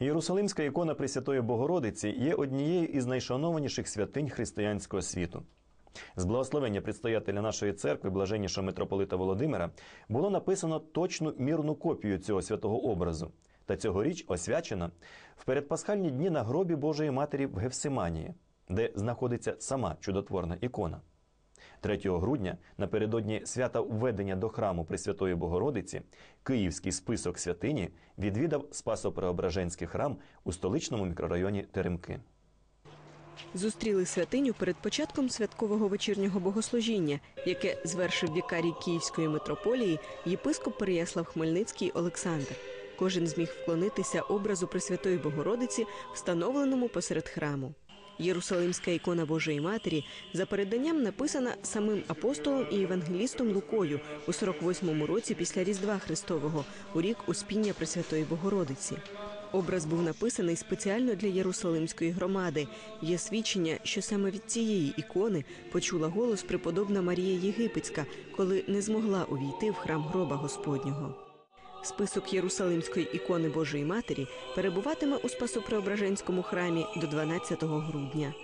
Єрусалимська ікона Пресвятої Богородиці є однією із найшанованіших святинь християнського світу. З благословення предстоятеля нашої церкви, блаженнішого митрополита Володимира, було написано точну мірну копію цього святого образу. Та цьогоріч освячена в передпасхальні дні на гробі Божої Матері в Гевсиманії, де знаходиться сама чудотворна ікона. 3 грудня, напередодні свята введення до храму Пресвятої Богородиці, Київський список святині відвідав Спасо-Преображенський храм у столичному мікрорайоні Теремки. Зустріли святиню перед початком святкового вечірнього богослужіння, яке звершив вікарій Київської митрополії єпископ Переяслав Хмельницький Олександр. Кожен зміг вклонитися образу Пресвятої Богородиці, встановленому посеред храму. Єрусалимська ікона Божої Матері за переданням написана самим апостолом і євангелістом Лукою у 48-му році після Різдва Христового, у рік Успіння Пресвятої Богородиці. Образ був написаний спеціально для Єрусалимської громади. Є свідчення, що саме від цієї ікони почула голос преподобна Марія Єгипетська, коли не змогла увійти в храм гроба Господнього. Список Єрусалимської ікони Божої Матері перебуватиме у Спасопреображенському храмі до 12 грудня.